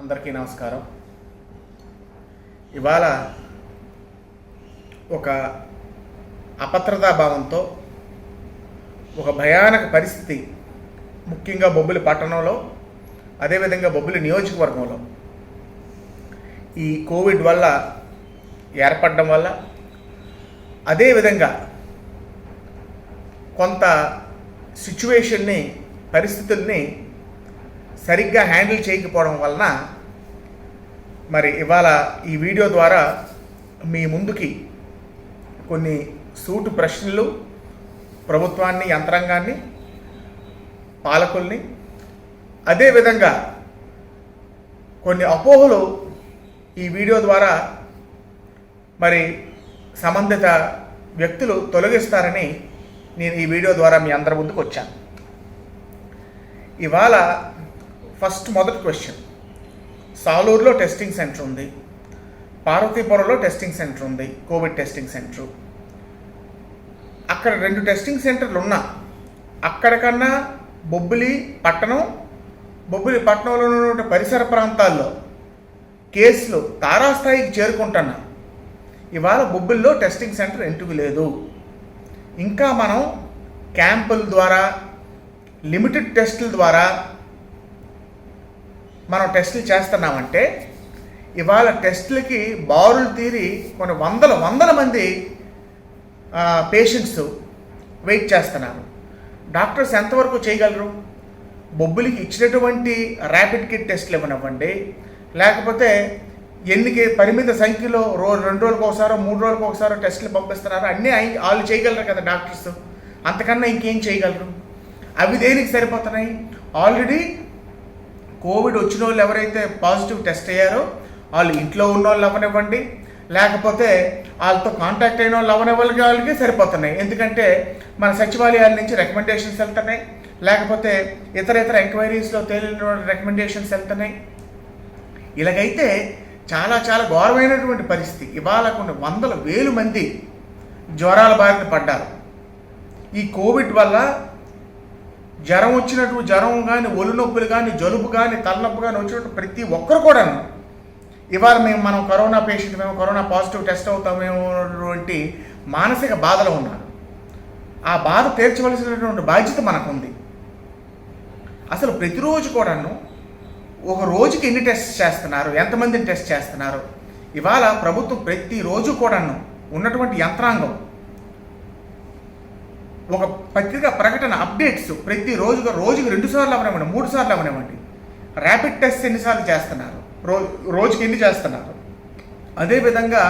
అందరికీ నమస్కారం. ఇవాళ ఒక అభద్రతా భావంతో ఒక భయానక పరిస్థితి ముఖ్యంగా బొబ్బిలి పట్టణంలో అదేవిధంగా బొబ్బిలి నియోజకవర్గంలో. ఈ కోవిడ్ వల్ల ఏర్పడడం వల్ల అదేవిధంగా కొంత సిచ్యువేషన్ని పరిస్థితుల్ని సరిగ్గా హ్యాండిల్ చేయకపోవడం వలన మరి ఇవాళ ఈ వీడియో ద్వారా మీ ముందుకి కొన్ని సూటు ప్రశ్నలు ప్రభుత్వాన్ని యంత్రాంగాన్ని పాలకుల్ని అదేవిధంగా కొన్ని అపోహలు ఈ వీడియో ద్వారా మరి సంబంధిత వ్యక్తులు తొలగిస్తారని నేను ఈ వీడియో ద్వారా మీ అందరి ముందుకు వచ్చాను. ఇవాళ ఫస్ట్ మొదటి క్వశ్చన్. సాలూరులో టెస్టింగ్ సెంటర్ ఉంది. పార్వతీపురంలో టెస్టింగ్ సెంటర్ ఉంది. Covid testing centre. అక్కడ రెండు టెస్టింగ్ సెంటర్లు ఉన్నా. అక్కడికన్నా బొబ్బిలి పట్టణం బొబ్బిలి పట్టణంలో ఉన్న పరిసర ప్రాంతాల్లో కేసులు తారాస్థాయికి చేరుకుంటున్నా. ఇవాళ బొబ్బిల్లో టెస్టింగ్ సెంటర్ ఎందుకు లేదు. ఇంకా మనం క్యాంపుల ద్వారా లిమిటెడ్ టెస్టుల ద్వారా మనం టెస్టులు చేస్తున్నామంటే ఇవాళ టెస్టులకి బారులు తీరి కొన్ని వందల వందల మంది పేషెంట్స్ వెయిట్ చేస్తున్నారు. డాక్టర్స్ ఎంతవరకు చేయగలరు? బొబ్బులకి ఇచ్చినటువంటి ర్యాపిడ్ కిట్ టెస్ట్లు ఇవ్వనివ్వండి లేకపోతే ఎన్నికి పరిమిత సంఖ్యలో రో రెండు రోజులకు ఒకసారో మూడు రోజులకు ఒకసారో టెస్టులు పంపిస్తున్నారు అన్నీ వాళ్ళు చేయగలరు కదా డాక్టర్స్? అంతకన్నా ఇంకేం చేయగలరు? అవి దేనికి సరిపోతున్నాయి? ఆల్రెడీ కోవిడ్ వచ్చిన వాళ్ళు ఎవరైతే పాజిటివ్ టెస్ట్ అయ్యారో వాళ్ళు ఇంట్లో ఉన్న వాళ్ళు అవ్వనివ్వండి. లేకపోతే వాళ్ళతో కాంటాక్ట్ అయిన వాళ్ళు అవ్వనివ్వాలి వాళ్ళకి సరిపోతున్నాయి. ఎందుకంటే మన సచివాలయాల నుంచి రికమెండేషన్స్ వెళ్తున్నాయి. లేకపోతే ఇతర ఇతర ఎంక్వైరీస్లో తేలిన రికమెండేషన్స్ వెళ్తున్నాయి. ఇలాగైతే చాలా చాలా ఘోరమైనటువంటి పరిస్థితి. ఇవాళ కొన్ని వందల వేలు మంది జ్వరాల బారిన పడ్డారు. ఈ కోవిడ్ వల్ల జ్వరం వచ్చినట్టు జ్వరం కానీ ఒళ్ళు నొప్పులు కానీ జలుబు కానీ తలనొప్పి కానీ వచ్చినట్టు ప్రతి ఒక్కరు కూడాను. ఇవాళ మేము మనం కరోనా పేషెంట్ మేము కరోనా పాజిటివ్ టెస్ట్ అవుతామేమోటువంటి మానసిక బాధలో ఉన్నారు ఆ బాధ తీర్చవలసినటువంటి బాధ్యత మనకు ఉంది అసలు ప్రతిరోజు కూడాను ఒక రోజుకి ఎన్ని టెస్ట్ చేస్తున్నారు? ఎంతమందిని టెస్ట్ చేస్తున్నారు? ఇవాళ ప్రభుత్వం ప్రతిరోజు కూడాను ఉన్నటువంటి యంత్రాంగం ఒక పత్రిక ప్రకటన అప్డేట్స్ ప్రతి రోజుగా రోజుకి రెండు సార్లు అవనివ్వండి మూడు సార్లు అవనివ్వండి ర్యాపిడ్ టెస్ట్ ఎన్నిసార్లు చేస్తున్నారు? రో రోజుకి ఎన్ని చేస్తున్నారు? అదేవిధంగా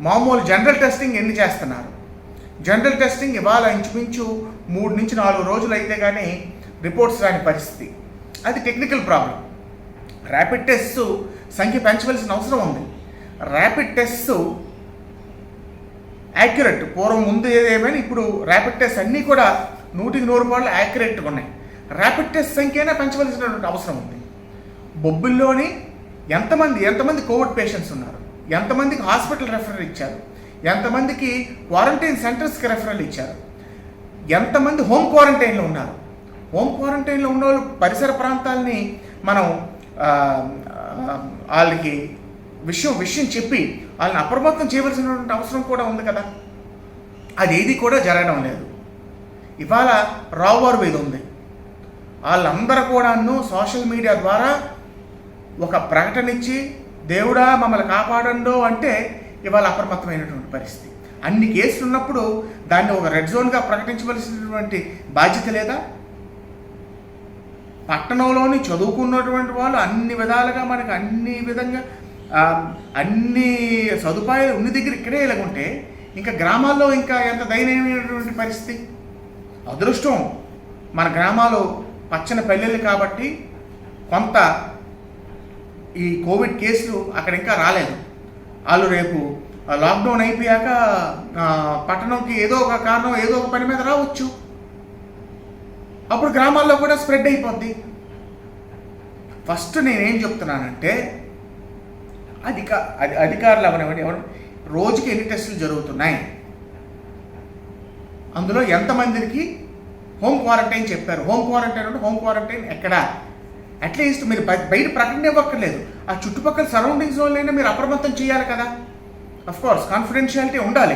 మామూలు జనరల్ టెస్టింగ్ ఎన్ని చేస్తున్నారు? జనరల్ టెస్టింగ్ ఇవాళ ఇంచుమించు మూడు నుంచి నాలుగు రోజులు అయితే కానీ రిపోర్ట్స్ రాని పరిస్థితి. అది టెక్నికల్ ప్రాబ్లం ర్యాపిడ్ టెస్ట్ సంఖ్య పెంచవలసిన అవసరం ఉంది. ర్యాపిడ్ టెస్ట్ యాక్యురేట్ పూర్వం ముందు ఏదేమైనా ఇప్పుడు ర్యాపిడ్ టెస్ట్ అన్నీ కూడా నూటికి నూరు రూపాయలు యాక్యురేట్గా ఉన్నాయి. ర్యాపిడ్ టెస్ట్ సంఖ్యనే పెంచవలసినటువంటి అవసరం ఉంది. బొబ్బిల్లోని ఎంతమంది ఎంతమంది కోవిడ్ పేషెంట్స్ ఉన్నారు? ఎంతమందికి హాస్పిటల్ రెఫరల్ ఇచ్చారు? ఎంతమందికి క్వారంటైన్ సెంటర్స్కి రెఫరల్ ఇచ్చారు? ఎంతమంది హోమ్ క్వారంటైన్లో ఉన్నారు? హోమ్ క్వారంటైన్లో ఉన్న వాళ్ళు పరిసర ప్రాంతాలని మనం వాళ్ళకి విషయం విషయం చెప్పి వాళ్ళని అప్రమత్తం చేయవలసినటువంటి అవసరం కూడా ఉంది కదా. అది ఏది కూడా జరగడం లేదు. ఇవాళ రావువారు మీద ఉంది. వాళ్ళందరూ కూడాను సోషల్ మీడియా ద్వారా ఒక ప్రకటన ఇచ్చి దేవుడా మమ్మల్ని కాపాడండు అంటే ఇవాళ అప్రమత్తమైనటువంటి పరిస్థితి. అన్ని కేసులు ఉన్నప్పుడు దాన్ని ఒక రెడ్ జోన్గా ప్రకటించవలసినటువంటి బాధ్యత లేదా? పట్టణంలోని చదువుకున్నటువంటి వాళ్ళు అన్ని విధాలుగా మనకు అన్ని విధంగా అన్ని సదుపాయాలు ఉన్న దగ్గర ఇక్కడే ఇలాగుంటే ఇంకా గ్రామాల్లో ఇంకా ఎంత దయనీయమైనటువంటి పరిస్థితి? అదృష్టం. మన గ్రామాలు పచ్చని పల్లెలు కాబట్టి కొంత ఈ కోవిడ్ కేసులు అక్కడ ఇంకా రాలేదు. వాళ్ళు రేపు లాక్డౌన్ అయిపోయాక పట్టణంకి ఏదో ఒక కారణం ఏదో ఒక పని మీద రావచ్చు. అప్పుడు గ్రామాల్లో కూడా స్ప్రెడ్ అయిపోద్ది. ఫస్ట్ నేనేం చెప్తున్నానంటే అధిక అధి అధికారులు అవనివ్వండి ఎవరు రోజుకి ఎన్ని టెస్టులు జరుగుతున్నాయి? అందులో ఎంతమందికి హోమ్ క్వారంటైన్ చెప్పారు? హోమ్ క్వారంటైన్ అంటే హోమ్ క్వారంటైన్ ఎక్కడ? అట్లీస్ట్ మీరు బయట ప్రకటన ఇవ్వక్కర్లేదు. ఆ చుట్టుపక్కల సరౌండింగ్స్ వాళ్ళైనా మీరు అప్రమత్తం చేయాలి కదా? అఫ్ కోర్స్ కాన్ఫిడెన్షియాలిటీ ఉండాలి.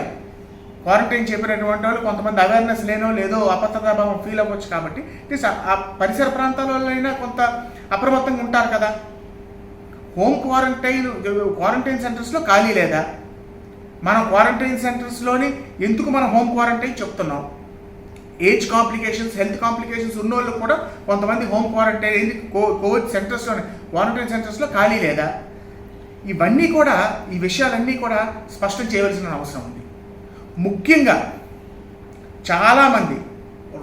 క్వారంటైన్ చెప్పినటువంటి వాళ్ళు కొంతమంది అవేర్నెస్ లేనో లేదో అపత్రతాభావం ఫీల్ అవ్వచ్చు కాబట్టి ఆ- పరిసర పరిసర ప్రాంతాలైనా కొంత అప్రమత్తంగా ఉంటారు కదా? హోమ్ క్వారంటైన్ క్వారంటైన్ సెంటర్స్లో ఖాళీ లేదా? మనం క్వారంటైన్ సెంటర్స్లోని ఎందుకు మనం హోమ్ క్వారంటైన్ చెప్తున్నాం? ఏజ్ కాంప్లికేషన్స్ హెల్త్ కాంప్లికేషన్స్ ఉన్న వాళ్ళు కూడా కొంతమంది హోమ్ క్వారంటైన్ ఎందుకు కో కోవిడ్ సెంటర్స్లోనే క్వారంటైన్ సెంటర్స్లో ఖాళీ లేదా? ఇవన్నీ కూడా ఈ విషయాలన్నీ కూడా స్పష్టం చేయవలసిన అవసరం ఉంది. ముఖ్యంగా చాలామంది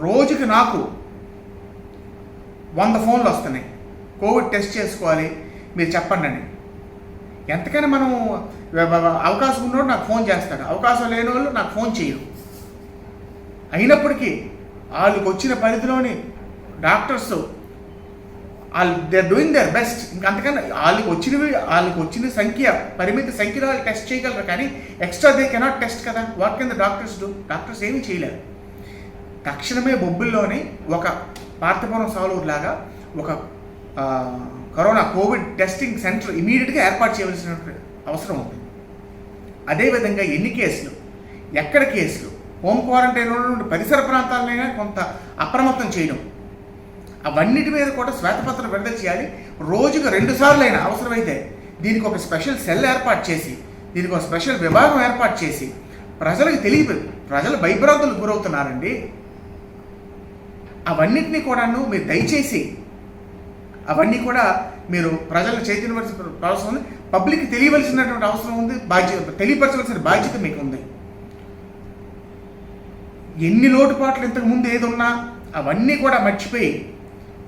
రోజుకి నాకు వంద ఫోన్లు వస్తున్నాయి. కోవిడ్ టెస్ట్ చేసుకోవాలి మీరు చెప్పండి అని ఎంతకైనా మనం అవకాశం ఉన్నోడు నాకు ఫోన్ చేస్తాడు. అవకాశం లేని వాళ్ళు నాకు ఫోన్ చేయరు. అయినప్పటికీ వాళ్ళకి వచ్చిన పరిధిలోని డాక్టర్స్ వాళ్ళు దే డూయింగ్ దర్ బెస్ట్. ఇంకా అంతకన్నా వాళ్ళకి వచ్చినవి వాళ్ళకి వచ్చిన సంఖ్య పరిమిత సంఖ్యలో వాళ్ళు టెస్ట్ చేయగలరు కానీ ఎక్స్ట్రా దే కెనాట్ టెస్ట్ కదా. వాట్ కింద డాక్టర్స్ డూ? డాక్టర్స్ ఏమీ చేయలేరు. తక్షణమే బొబ్బుల్లోని ఒక పార్థపురం సాలూరు లాగా ఒక కరోనా కోవిడ్ టెస్టింగ్ సెంటర్ ఇమీడియట్గా ఏర్పాటు చేయవలసిన అవసరం ఉంది. అదేవిధంగా ఎన్ని కేసులు ఎక్కడ కేసులు హోమ్ క్వారంటైన్ నుండి పరిసర ప్రాంతాలనైనా కొంత అప్రమత్తం చేయడం. అవన్నిటి మీద కూడా శ్వేతపత్రం విడుదల చేయాలి. రోజుకు రెండు సార్లు అయినా అవసరమైతే దీనికి ఒక స్పెషల్ సెల్ ఏర్పాటు చేసి దీనికి ఒక స్పెషల్ విభాగం ఏర్పాటు చేసి ప్రజలకు తెలియ ప్రజలు భయభ్రాంతులకు గురవుతున్నారండి. అవన్నిటినీ కూడాను మీరు దయచేసి అవన్నీ కూడా మీరు ప్రజల చైతన్యవలసిన అవసరం ఉంది పబ్లిక్ తెలియవలసినటువంటి అవసరం ఉంది. బాధ్యత తెలియపరచవలసిన బాధ్యత మీకు ఉంది. ఎన్ని లోటుపాట్లు ఇంతకు ముందు ఏది ఉన్నా అవన్నీ కూడా మర్చిపోయి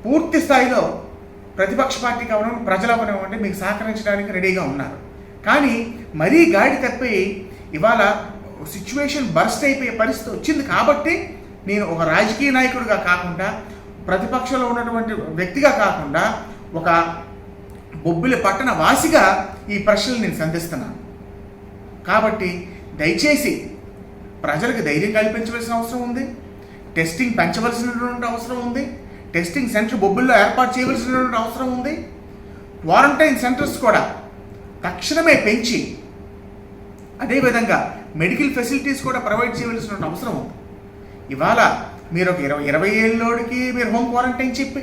పూర్తి స్థాయిలో ప్రతిపక్ష పార్టీ కావడం ప్రజలు అంటే మీకు సహకరించడానికి రెడీగా ఉన్నారు. కానీ మరీ గాడి తప్పి ఇవాళ సిచ్యువేషన్ బర్స్ట్ అయిపోయే పరిస్థితి వచ్చింది కాబట్టి నేను ఒక రాజకీయ నాయకుడిగా కాకుండా ప్రతిపక్షంలో ఉన్నటువంటి వ్యక్తిగా కాకుండా ఒక బొబ్బిలి పట్టణ వాసిగా ఈ ప్రశ్నలు నేను సంధిస్తున్నాను. కాబట్టి దయచేసి ప్రజలకు ధైర్యం కల్పించవలసిన అవసరం ఉంది. టెస్టింగ్ పెంచవలసినటువంటి అవసరం ఉంది. టెస్టింగ్ సెంటర్ బొబ్బుల్లో ఏర్పాటు చేయవలసినటువంటి అవసరం ఉంది. క్వారంటైన్ సెంటర్స్ కూడా తక్షణమే పెంచి అదేవిధంగా మెడికల్ ఫెసిలిటీస్ కూడా ప్రొవైడ్ చేయవలసినటువంటి అవసరం ఉంది. ఇవాళ మీరు ఒక ఇరవై ఇరవై ఏళ్ళలోడికి మీరు హోమ్ క్వారంటైన్ చెప్పి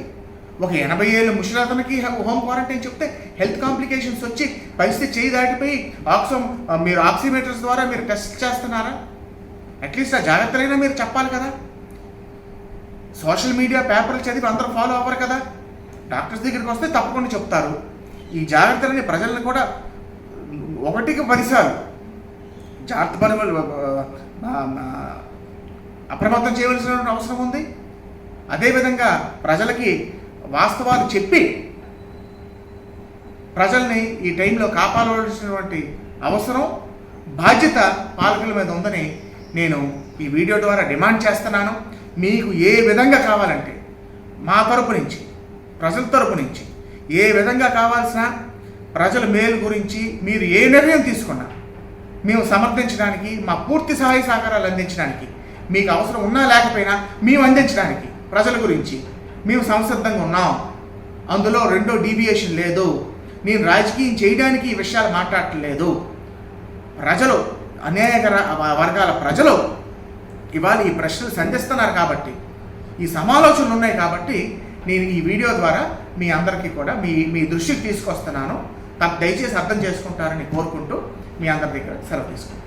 ఒక ఎనభై ఏళ్ళు ముసలాతనకి హోమ్ క్వారంటైన్ చెప్తే హెల్త్ కాంప్లికేషన్స్ వచ్చి పరిస్థితి చేయి దాటిపోయి ఆక్సిజన్ మీరు ఆక్సిమీటర్స్ ద్వారా మీరు టెస్ట్ చేస్తున్నారా? అట్లీస్ట్ ఆ జాగ్రత్తలైనా మీరు చెప్పాలి కదా. సోషల్ మీడియా పేపర్లు చదివి అందరూ ఫాలో అవ్వరు కదా. డాక్టర్స్ దగ్గరికి వస్తే తప్పకుండా చెప్తారు. ఈ జాగ్రత్తలని ప్రజలను కూడా ఒకటికి పదిసార్లు జాగ్రత్త పనులు అప్రమత్తం చేయవలసిన అవసరం ఉంది. అదేవిధంగా ప్రజలకి వాస్తవాలు చెప్పి ప్రజల్ని ఈ టైంలో కాపాడవలసినటువంటి అవసరం బాధ్యత పాలకుల మీద ఉందని నేను ఈ వీడియో ద్వారా డిమాండ్ చేస్తున్నాను. మీకు ఏ విధంగా కావాలంటే మా తరపు నుంచి ప్రజల తరపు నుంచి ఏ విధంగా కావాల్సిన ప్రజల మేలు గురించి మీరు ఏ నిర్ణయం తీసుకున్నా మేము సమర్థించడానికి మా పూర్తి సహాయ సహకారాలు అందించడానికి మీకు అవసరం ఉన్నా లేకపోయినా మేము అందించడానికి ప్రజల గురించి మేము సంసిద్ధంగా ఉన్నాం. అందులో రెండో డీవియేషన్ లేదు. నేను రాజకీయం చేయడానికి ఈ విషయాలు మాట్లాడట్లేదు. ప్రజలు అనేక వర్గాల ప్రజలు ఇవాళ ఈ ప్రశ్నలు సంధిస్తున్నారు కాబట్టి ఈ సమాలోచనలు ఉన్నాయి కాబట్టి నేను ఈ వీడియో ద్వారా మీ అందరికీ కూడా మీ మీ దృష్టికి తీసుకొస్తున్నాను. తప్ప దయచేసి అర్థం చేసుకుంటారని కోరుకుంటూ మీ అందరి దగ్గర సెలవు తీసుకుంటాను